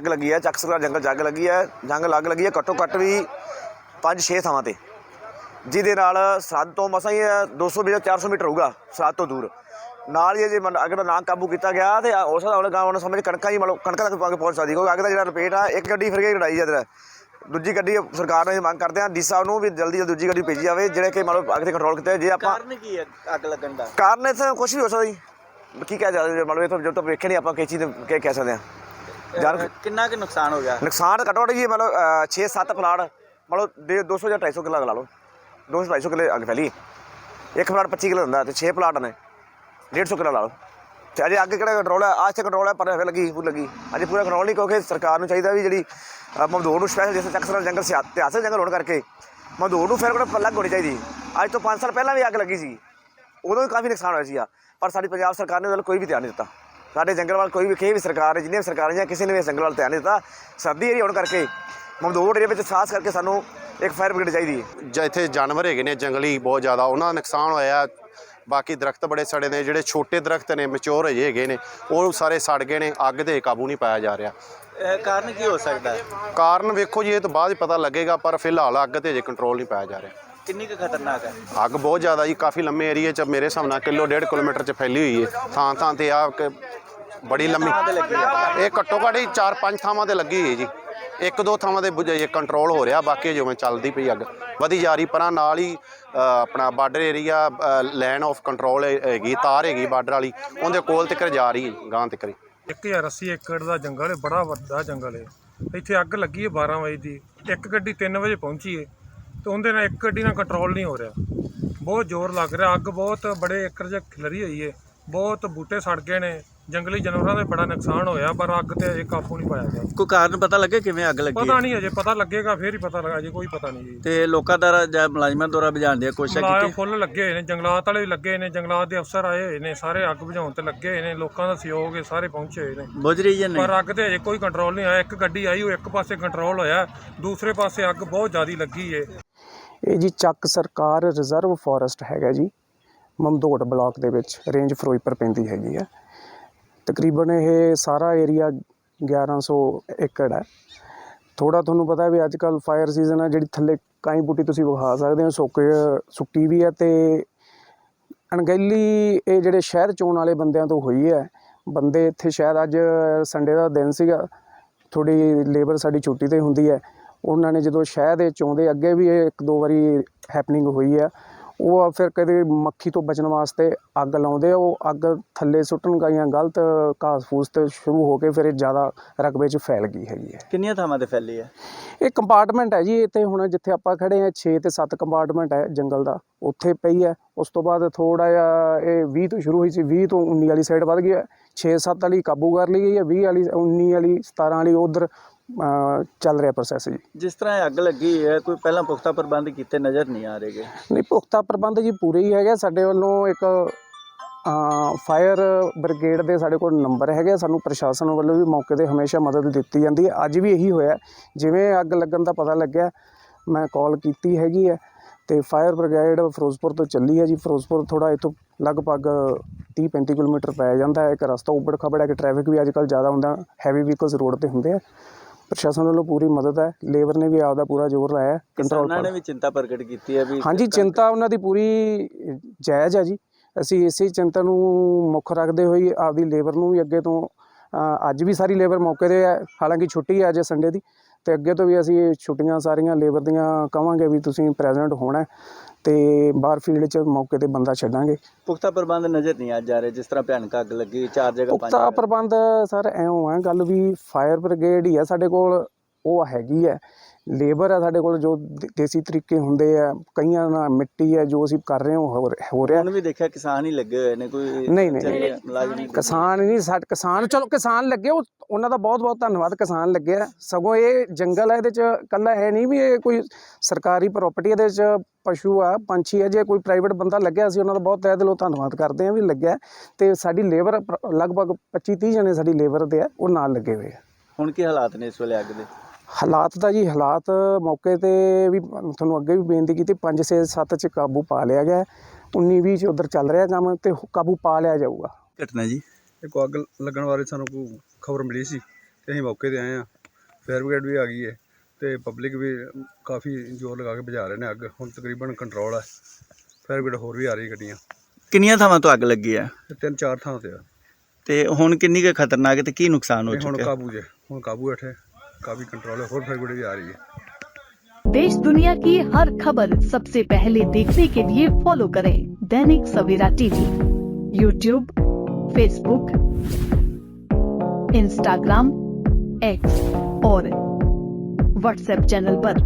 ਅੱਗ ਲੱਗੀ ਹੈ ਚੱਕ ਜੰਗਲ 'ਚ ਅੱਗ ਲੱਗੀ ਹੈ ਜੰਗ ਲੱਗ ਲੱਗੀ ਹੈ ਘੱਟੋ ਘੱਟ ਵੀ 5-6 ਥਾਵਾਂ ਤੇ। ਜਿਹਦੇ ਨਾਲ ਸਰਹੱਦ ਤੋਂ ਮਸਾਂ ਹੀ 200 ਮੀਟਰ 400 ਮੀਟਰ ਹੋਊਗਾ ਸਰਹੱਦ ਤੋਂ ਦੂਰ। ਨਾਲ ਹੀ ਇਹ ਜੇ ਅੱਗ ਦਾ ਨਾ ਕਾਬੂ ਕੀਤਾ ਗਿਆ ਤੇ ਉਸ ਦਾ ਉਹਨੇ ਗਾਉਂ ਸਮਝ ਕਣਕਾਂ ਹੀ ਮਤਲਬ ਕਣਕਾਂ ਤੱਕ ਪਾ ਕੇ ਪਹੁੰਚ ਸਕਦੀ ਕਿਉਂਕਿ ਅੱਗ ਦਾ ਜਿਹੜਾ ਰਿਪੇਟ ਆ ਇੱਕ ਗੱਡੀ ਫਿਰ ਕੇ ਲੜਾਈ ਜਦਰ ਦੂਜੀ ਗੱਡੀ ਸਰਕਾਰ ਨੇ ਮੰਗ ਕਰਦੇ ਆ ਡੀਸਾ ਨੂੰ ਵੀ ਜਲਦੀ ਜਲਦੀ ਦੂਜੀ ਗੱਡੀ ਭੇਜੀ ਜਾਵੇ ਜਿਹੜੇ ਕਿ ਮਤਲਬ ਅੱਗ ਤੇ ਕੰਟਰੋਲ ਕੀਤੇ ਜੇ ਆਪਾਂ ਕਾਰਨ ਕੀ ਹੈ ਅੱਗ ਲੱਗਣ ਦਾ? ਕਾਰਨ ਇੱਥੇ ਕੁਝ ਵੀ ਹੋ ਸਕਦਾ ਜੀ। ਕੀ ਕਹਿ ਸਕਦੇ ਮਤਲਬ ਇਹ ਤਾਂ ਜਦ ਤੱਕ ਵੇਖੇ ਨਹੀਂ ਆਪਾਂ ਕਿਸ ਚੀਜ਼ ਦੇ ਕਹਿ ਸਕਦੇ ਆ। ਅਹ, ਕਿੰਨਾ ਕੁ ਨੁਕਸਾਨ ਹੋ ਗਿਆ? ਨੁਕਸਾਨ ਘੱਟੋ ਘੱਟ ਜੀ ਮਤਲਬ 6-7 ਪਲਾਟ ਮਤਲਬ ਦੇ 200 ਜਾਂ 250 ਕਿੱਲਾ ਲਾ ਲਓ। 200 250 ਕਿੱਲੇ ਅੱਗ ਫੈਲੀ। ਇੱਕ ਪਲਾਟ 25 ਕਿੱਲੇ ਹੁੰਦਾ ਤੇ 6 ਪਲਾਟ ਨੇ 150 ਕਿੱਲਾ ਲਾ ਲਓ। ਤੇ ਅਜੇ ਅੱਗ ਕਿਹੜਾ ਕੰਟਰੋਲ ਹੈ ਅੱਜ ਤੇ ਕੰਟਰੋਲ ਹੈ ਪਰ ਫਿਰ ਲੱਗੀ ਪੂਰੀ ਲੱਗੀ। ਅਜੇ ਪੂਰਾ ਕੰਟਰੋਲ ਨਹੀਂ ਕਿਉਂਕਿ ਸਰਕਾਰ ਨੂੰ ਚਾਹੀਦਾ ਵੀ ਜਿਹੜੀ ਮਮਦੂਰ ਨੂੰ ਸਪੈਸ਼ਲ ਜਿਸ ਚੱਕਸਰ ਜੰਗਲ ਸਿਆ ਇਤਿਹਾਸਕ ਜੰਗਲ ਹੋਣ ਕਰਕੇ ਮਮਦੂਰ ਨੂੰ ਫਿਰ ਕੋਲ ਅਲੱਗ ਹੋਣੀ ਚਾਹੀਦੀ। ਅੱਜ ਤੋਂ 5 ਸਾਲ ਪਹਿਲਾਂ ਵੀ ਅੱਗ ਲੱਗੀ ਸੀ। ਉਦੋਂ ਵੀ ਕਾਫੀ ਨੁਕਸਾਨ ਹੋਇਆ ਸੀਗਾ। ਪਰ ਸਾਡੀ ਪੰਜਾਬ ਸਰਕਾਰ ਨੇ ਉਹਦੇ ਵੱਲ ਕੋਈ ਵੀ ਧਿਆਨ ਨਹੀਂ ਦਿੱਤਾ। ਸਾਡੇ ਜੰਗਲ ਵੱਲ ਕੋਈ ਵੀ ਕਿਸੇ ਵੀ ਸਰਕਾਰ ਹੈ, ਜਿੰਨੀਆਂ ਵੀ ਸਰਕਾਰਾਂ ਜਾਂ ਕਿਸੇ ਨੇ ਵੀ ਜੰਗਲ ਵੱਲ ਧਿਆਨ ਨਹੀਂ ਦਿੱਤਾ ਸਰਦੀ ਏਰੀਆ ਹੋਣ ਕਰਕੇ ਮਮਦੂਰ ਏਰੀਆ ਵਿੱਚ ਖਾਸ ਕਰਕੇ ਸਾਨੂੰ ਇੱਕ ਫਾਇਰ ਬ੍ਰਿਗੇਡ ਚਾਹੀਦੀ ਹੈ। ਜਾਂ ਇੱਥੇ ਜਾਨਵਰ ਹੈਗੇ ਨੇ ਜੰਗਲੀ ਬਹੁਤ ਜ਼ਿਆਦਾ ਉਹਨਾਂ ਦਾ ਨੁਕਸਾਨ ਹੋਇਆ ਬਾਕੀ ਦਰਖਤ ਬੜੇ ਸੜੇ ਨੇ ਜਿਹੜੇ ਛੋਟੇ ਦਰਖਤ ਨੇ ਮੈਚੁਰ ਹਜੇ ਹੈਗੇ ਨੇ ਉਹ ਸਾਰੇ ਸੜ ਗਏ ਨੇ ਅੱਗ ਤੇ ਕਾਬੂ ਨਹੀਂ ਪਾਇਆ ਜਾ ਰਿਹਾ। ਕਾਰਨ ਕੀ ਹੋ ਸਕਦਾ ਹੈ? ਕਾਰਨ ਵੇਖੋ ਜੀ ਇਹ ਤੋਂ ਬਾਅਦ ਹੀ ਪਤਾ ਲੱਗੇਗਾ ਪਰ ਫਿਲਹਾਲ ਅੱਗ ਤੇ ਹਜੇ ਕੰਟਰੋਲ ਨਹੀਂ ਪਾਇਆ ਜਾ ਰਿਹਾ। ਕਿੰਨੀ ਕੁ ਖਤਰਨਾਕ ਹੈ? ਅੱਗ ਬਹੁਤ ਜ਼ਿਆਦਾ ਜੀ ਕਾਫੀ ਲੰਮੇ ਏਰੀਏ 'ਚ ਮੇਰੇ ਹਿਸਾਬ ਨਾਲ ਕਿਲੋ ਡੇਢ ਕਿਲੋਮੀਟਰ 'ਚ ਫੈਲੀ ਹੋਈ ਹੈ। ਥਾਂ ਥਾਂ ਤੇ ਆ ਕਿ ਬੜੀ ਲੰਮੀ। ਇਹ ਘੱਟੋ ਘੱਟ ਹੀ 4-5 ਥਾਵਾਂ ਤੇ ਲੱਗੀ ਹੋਈ ਜੀ। ਇੱਕ ਦੋ ਥਾਵਾਂ ਤੇ ਬੁਝੇ ਕੰਟਰੋਲ ਹੋ ਰਿਹਾ ਬਾਕੀ ਜਿਵੇਂ ਚੱਲਦੀ ਪਈ ਅੱਗ। ਵਧੀ ਜਾ ਰਹੀ ਪਰਾਂ ਨਾਲ ਹੀ ਆਪਣਾ border area line of control ਹੈਗੀ ਤਾਰ ਹੈਗੀ ਬਾਰਡਰ ਵਾਲੀ। ਉਹਦੇ ਕੋਲ ਤੱਕ ਜਾ ਰਹੀ ਹੈ ਗਾਂ ਤੱਕ 1080 ਏਕੜ ਦਾ ਜੰਗਲ ਹੈ ਬੜਾ ਵੱਡਾ ਜੰਗਲ ਹੈ। ਇੱਥੇ ਅੱਗ ਲੱਗੀ ਹੈ 12 ਵਜੇ ਦੀ। ਇੱਕ ਗੱਡੀ 3 ਵਜੇ ਪਹੁੰਚੀ ਹੈ ਤੇ ਉਹਦੇ ਨਾਲ ਇੱਕ ਗੱਡੀ ਨਾਲ ਕੰਟਰੋਲ ਨਹੀਂ ਹੋ ਰਿਹਾ। ਬਹੁਤ ਜ਼ੋਰ ਲੱਗ ਰਿਹਾ ਅੱਗ ਬਹੁਤ ਬੜੇ ਏਕੜ 'ਚ ਖਿਲਰੀ ਹੋਈ ਹੈ। ਬਹੁਤ ਬੂਟੇ ਸੜ ਗਏ ਨੇ। ਜੰਗਲੀ ਜਾਨਵਰਾਂ ਦਾ ਬੜਾ ਨੁਕਸਾਨ ਹੋਇਆ ਪਰ ਅੱਗ ਤੇ ਅਜੇ ਕਾਬੂ ਨਹੀਂ ਪਾਇਆ ਗਿਆ। ਕੋਈ ਕਾਰਨ ਪਤਾ ਲੱਗੇ ਕਿਵੇਂ ਅੱਗ ਲੱਗੀ? ਪਤਾ? ਨਹੀਂ ਅਜੇ ਪਤਾ ਲੱਗੇਗਾ ਫੇਰ ਹੀ ਪਤਾ ਲੱਗਾ ਅਜੇ ਕੋਈ ਪਤਾ ਨਹੀਂ ਜੀ। ਤੇ ਲੋਕਾਂ ਦਾ ਜਾਂ ਮੁਲਾਜ਼ਮਾਂ ਦੁਆਰਾ ਬੁਝਾਉਣ ਦੀ ਕੋਸ਼ਿਸ਼ ਮਲਾਇਆ ਕੀਤੀ ਫੁੱਲ ਲੱਗੇ ਹੋਏ ਨੇ ਜੰਗਲਾਤ ਵਾਲੇ ਵੀ ਲੱਗੇ ਨੇ ਜੰਗਲਾਤ ਦੇ ਅਫਸਰ ਆਏ ਹੋਏ ਨੇ ਸਾਰੇ ਅੱਗ ਬੁਝਾਉਣ ਤੇ ਲੱਗੇ ਹੋਏ ਨੇ ਲੋਕਾਂ ਦਾ ਸਹਿਯੋਗ ਹੈ ਸਾਰੇ ਪਹੁੰਚੇ ਹੋਏ ਨੇ। ਬੁਝ ਰਹੀ ਹੈ ਨਹੀਂ? ਪਰ ਅੱਗ ਤੇ ਅਜੇ ਕੋਈ ਕੰਟਰੋਲ ਨਹੀਂ ਆਇਆ ਇੱਕ ਗੱਡੀ ਆਈ ਉਹ ਇੱਕ ਪਾਸੇ ਕੰਟਰੋਲ ਹੋਇਆ ਦੂਸਰੇ ਪਾਸੇ ਅੱਗ ਬਹੁਤ ਜ਼ਿਆਦੀ ਲੱਗੀ ਏ। ਇਹ ਜੀ ਚੱਕ ਸਰਕਾਰ ਰਿਜ਼ਰਵ ਫੋਰੈਸਟ ਹੈਗਾ ਜੀ ਮਮਦੋਟ ਬਲਾਕ ਦੇ ਵਿੱਚ ਰੇਂਜ ਫਿਰੋਜ਼ਪੁਰ ਪੈਂਦੀ ਹੈਗੀ ਆ। ਤਕਰੀਬਨ ਇਹ ਸਾਰਾ ਏਰੀਆ 1100 ਏਕੜ ਹੈ। ਥੋੜਾ ਤੁਹਾਨੂੰ ਪਤਾ ਵੀ ਅੱਜ ਕੱਲ ਫਾਇਰ ਸੀਜ਼ਨ ਹੈ, ਜਿਹੜੀ ਥੱਲੇ ਕਾਈ ਬੂਟੀ ਤੁਸੀਂ ਵਿਖਾ ਸਕਦੇ ਹੋ, ਸੁੱਕ, ਸੁੱਕੀ ਵੀ ਹੈ ਤੇ ਅਣਗਹਿਲੀ ਇਹ ਜਿਹੜੇ ਸ਼ਹਿਰ ਚੋਣ ਵਾਲੇ ਬੰਦਿਆਂ ਤੋਂ ਹੋਈ ਹੈ। ਬੰਦੇ ਇੱਥੇ ਸ਼ਾਇਦ ਅੱਜ ਸੰਡੇ ਦਾ ਦਿਨ ਸੀਗਾ ਥੋੜੀ ਲੇਬਰ ਸਾਡੀ ਛੁੱਟੀ ਤੇ ਹੁੰਦੀ ਹੈ। ਉਹਨਾਂ ਨੇ ਜਦੋਂ ਸ਼ਹਿਰ ਦੇ ਚੋਂਦੇ, ਅੱਗੇ ਵੀ ਇਹ ਇੱਕ ਦੋ ਵਾਰੀ ਹੈਪਨਿੰਗ ਹੋਈ ਹੈ। ਉਹ ਫਿਰ ਕਦੇ ਮੱਖੀ ਤੋਂ ਬਚਣ ਵਾਸਤੇ ਅੱਗ ਲਾਉਂਦੇ ਆ ਉਹ ਅੱਗ ਥੱਲੇ ਸੁੱਟਣ ਗਈਆਂ ਗਲਤ ਘਾਸ ਫੂਸ ਤੇ ਸ਼ੁਰੂ ਹੋ ਕੇ ਫਿਰ ਇਹ ਜ਼ਿਆਦਾ ਰਕਬੇ 'ਚ ਫੈਲ ਗਈ ਹੈਗੀ ਹੈ। ਕਿੰਨੀਆਂ ਥਾਵਾਂ ਤੇ ਫੈਲੀ ਹੈ? ਇਹ ਕੰਪਾਰਟਮੈਂਟ ਹੈ ਜੀ ਇੱਥੇ ਹੁਣ ਜਿੱਥੇ ਆਪਾਂ ਖੜੇ ਆ 6 ਤੇ 7 ਕੰਪਾਰਟਮੈਂਟ ਹੈ ਜੰਗਲ ਦਾ ਉੱਥੇ ਪਈ ਹੈ। ਉਸ ਤੋਂ ਬਾਅਦ ਥੋੜਾ ਜਿਹਾ ਇਹ 20 ਤੋਂ ਸ਼ੁਰੂ ਹੋਈ ਸੀ 20 ਤੋਂ 19 ਵਾਲੀ ਸਾਈਡ ਵੱਧ ਗਈ ਹੈ 6-7 ਵਾਲੀ ਕਾਬੂ ਕਰ ਲਈ ਗਈ ਹੈ 20 ਵਾਲੀ 19 ਵਾਲੀ 17 ਵਾਲੀ ਉਧਰ ਚੱਲ ਰਿਹਾ ਪ੍ਰੋਸੈਸ ਜੀ। ਜਿਸ ਤਰ੍ਹਾਂ ਇਹ ਅੱਗ ਲੱਗੀ ਹੈ ਕੋਈ ਪਹਿਲਾਂ ਪੁਖਤਾ ਪ੍ਰਬੰਧ ਕੀਤੇ ਨਜ਼ਰ ਨਹੀਂ ਆ ਰਹੇਗੇ ਨਹੀਂ ਪੁਖਤਾ ਪ੍ਰਬੰਧ ਜੀ ਪੂਰੇ ਹੀ ਹੈਗੇ ਸਾਡੇ ਵੱਲੋਂ ਇੱਕ ਫਾਇਰ ਬ੍ਰਿਗੇਡ ਦੇ ਸਾਡੇ ਕੋਲ ਨੰਬਰ ਹੈਗੇ ਸਾਨੂੰ ਪ੍ਰਸ਼ਾਸਨ ਵੱਲੋਂ ਵੀ ਮੌਕੇ ਤੇ ਹਮੇਸ਼ਾ ਮਦਦ ਦਿੱਤੀ ਜਾਂਦੀ ਹੈ। ਅੱਜ ਵੀ ਇਹੀ ਹੋਇਆ। ਜਿਵੇਂ ਅੱਗ ਲੱਗਣ ਦਾ ਪਤਾ ਲੱਗਿਆ ਮੈਂ ਕਾਲ ਕੀਤੀ ਹੈਗੀ ਹੈ ਤੇ ਫਾਇਰ ਬ੍ਰਿਗੇਡ ਫਿਰੋਜ਼ਪੁਰ ਤੋਂ ਚੱਲੀ ਹੈ ਜੀ। ਫਿਰੋਜ਼ਪੁਰ ਥੋੜਾ ਇਥੋਂ ਲਗਭਗ 30 35 ਕਿਲੋਮੀਟਰ ਪੈ ਜਾਂਦਾ ਹੈ। ਇੱਕ ਰਸਤਾ ਉੱਬੜ ਖਬੜ ਹੈ ਕਿ ਟ੍ਰੈਫਿਕ ਵੀ ਅੱਜ ਕੱਲ੍ਹ ਜ਼ਿਆਦਾ ਹੁੰਦਾ ਹੈਵੀ ਵਹੀਕਲਸ ਰੋਡ ਤੇ ਹੁੰਦੇ ਆ। ਪ੍ਰਸ਼ਾਸਨ ਵੱਲੋਂ ਪੂਰੀ ਮਦਦ ਹੈ। ਲੇਬਰ ਨੇ ਵੀ ਆਪਦਾ ਪੂਰਾ ਜ਼ੋਰ ਲਾਇਆ ਕੰਟਰੋਲ ਕਿਸਾਨਾਂ ਨੇ ਵੀ ਚਿੰਤਾ ਪ੍ਰਗਟ ਕੀਤੀ ਹੈ ਵੀ ਹਾਂਜੀ ਚਿੰਤਾ ਉਹਨਾਂ ਦੀ ਪੂਰੀ ਜਾਇਜ਼ ਹੈ ਜੀ। ਅਸੀਂ ਇਸੇ ਚਿੰਤਾ ਨੂੰ ਮੁੱਖ ਰੱਖਦੇ ਹੋਏ ਆਪਦੀ ਲੇਬਰ ਨੂੰ ਵੀ ਅੱਗੇ ਤੋਂ ਅੱਜ ਵੀ ਸਾਰੀ ਲੇਬਰ ਮੌਕੇ ਤੇ ਹੈ। ਹਾਲਾਂਕਿ ਛੁੱਟੀ ਹੈ ਅੱਜ ਸੰਡੇ ਦੀ। ਤੇ ਅੱਗੇ ਤੋਂ ਵੀ ਅਸੀਂ ਛੁੱਟੀਆਂ ਸਾਰੀਆਂ ਲੇਬਰ ਦੀਆਂ ਕਵਾਂਗੇ ਵੀ ਤੁਸੀਂ ਪ੍ਰੈਜ਼ੈਂਟ ਹੋਣਾ ਤੇ ਬਾਹਰ ਫੀਲਡ 'ਚ ਮੌਕੇ ਤੇ ਬੰਦਾ ਛੱਡਾਂਗੇ। ਪੁਖਤਾ ਪ੍ਰਬੰਧ ਨਜ਼ਰ ਨਹੀਂ ਆ ਜਾ ਰਹੇ ਜਿਸ ਤਰ੍ਹਾਂ ਭਿਆਨਕ ਅੱਗ ਲੱਗੀ ਚਾਰ ਜਗ੍ਹਾ ਪੰਜ ਪੁਖਤਾ ਪ੍ਰਬੰਧ ਸਰ ਐਉਂ ਹੈ ਗੱਲ ਵੀ ਫਾਇਰ ਬ੍ਰਿਗੇਡ ਹੀ ਹੈ ਸਾਡੇ ਕੋਲ ਉਹ ਹੈਗੀ ਹੈ। ਲੇਬਰ ਹੈ ਸਾਡੇ ਕੋਲ ਜੋ ਦੇਸੀ ਤਰੀਕੇ ਹੁੰਦੇ ਆ ਕਈਆਂ ਨਾਲ ਮਿੱਟੀ ਹੈ ਜੋ ਅਸੀਂ ਕਰ ਰਹੇ ਹਾਂ ਉਹ ਹੋ ਰਿਹਾ- ਹੁਣ ਵੀ ਦੇਖਿਆ ਕਿਸਾਨ ਹੀ ਲੱਗੇ ਹੋਏ ਨੇ ਕੋਈ ਨਹੀਂ, ਨਹੀਂ। ਕਿਸਾਨ ਨਹੀਂ ਸਾਡੇ ਕਿਸਾਨ ਚਲੋ ਕਿਸਾਨ ਲੱਗੇ ਉਹ ਉਹਨਾਂ ਦਾ ਬਹੁਤ ਬਹੁਤ ਧੰਨਵਾਦ ਕਿਸਾਨ ਲੱਗੇ ਆ। ਸਗੋਂ ਇਹ ਜੰਗਲ ਹੈ ਇਹਦੇ ਚ ਕੱਲਾ ਹੈ ਨਹੀਂ ਵੀ ਇਹ ਕੋਈ ਸਰਕਾਰੀ ਪ੍ਰਾਪਰਟੀ ਇਹਦੇ ਚ ਪਸ਼ੂ ਆ ਪੰਛੀ ਹੈ ਜੇ ਕੋਈ ਪ੍ਰਾਈਵੇਟ ਬੰਦਾ ਲੱਗਿਆ ਸੀ ਉਹਨਾਂ ਦਾ ਬਹੁਤ ਤਹਿ ਦਿਲੋਂ ਧੰਨਵਾਦ ਕਰਦੇ ਆ ਵੀ ਲੱਗਿਆ। ਤੇ ਸਾਡੀ ਲੇਬਰ ਲਗਭਗ 25 30 ਜਣੇ ਸਾਡੀ ਲੇਬਰ ਦੇ ਆ ਉਹ ਨਾਲ ਲੱਗੇ ਹੋਏ ਆ। ਹੁਣ ਕੀ ਹਾਲਾਤ ਨੇ ਇਸ ਵੇਲੇ ਅੱਗ ਦੇ? ਹਾਲਾਤ ਦਾ ਜੀ ਹਾਲਾਤ ਮੌਕੇ ਤੇ ਵੀ ਤੁਹਾਨੂੰ ਅੱਗੇ ਵੀ ਬੇਨਤੀ ਕੀਤੀ 5 6 7 ਚ ਕਾਬੂ ਪਾ ਲਿਆ ਗਿਆ। 19 20 ਚ ਉਧਰ ਚੱਲ ਰਿਹਾ ਕੰਮ ਤੇ ਕਾਬੂ ਪਾ ਲਿਆ ਜਾਊਗਾ। ਘਟਨਾ ਜੀ। ਇਹ ਕੋ ਅੱਗ ਲੱਗਣ ਬਾਰੇ ਸਾਨੂੰ ਕੋਈ ਖਬਰ ਮਿਲੀ ਸੀ ਤੇ ਅਸੀਂ ਮੌਕੇ ਤੇ ਆਏ ਆ ਫਾਇਰ ਬ੍ਰਿਗੇਡ ਵੀ ਆ ਗਈ ਹੈ ਤੇ ਪਬਲਿਕ ਵੀ ਕਾਫੀ ਜ਼ੋਰ ਲਗਾ ਕੇ ਬੁਝਾ ਰਹੇ ਨੇ ਅੱਗ। ਹੁਣ ਤਕਰੀਬਨ ਕੰਟਰੋਲ ਹੈ। ਫਾਇਰ ਬ੍ਰਿਗੇਡ ਹੋਰ ਵੀ ਆ ਰਹੀ ਗੱਡੀਆਂ। ਕਿੰਨੀਆਂ ਥਾਵਾਂ ਤੋਂ ਅੱਗ ਲੱਗੀ ਹੈ? ਤਿੰਨ ਚਾਰ ਥਾਂ ਤੇ ਆ। ਤੇ ਹੁਣ ਕਿੰਨੀ ਕੁ ਖਤਰਨਾਕ ਤੇ ਕੀ ਨੁਕਸਾਨ ਹੋ ਤੇ ਹੁਣ ਚੁੱਕਿਆ? ਕਾਬੂ ਜੇ ਹੁਣ ਕਾਬੂ ਹੇਠ काफ़ी कंट्रोल है, और भी आ रही है। देश दुनिया की हर खबर सबसे पहले देखने के लिए फॉलो करें Dainik Savera TV YouTube Facebook Instagram X और व्हाट्सएप चैनल पर।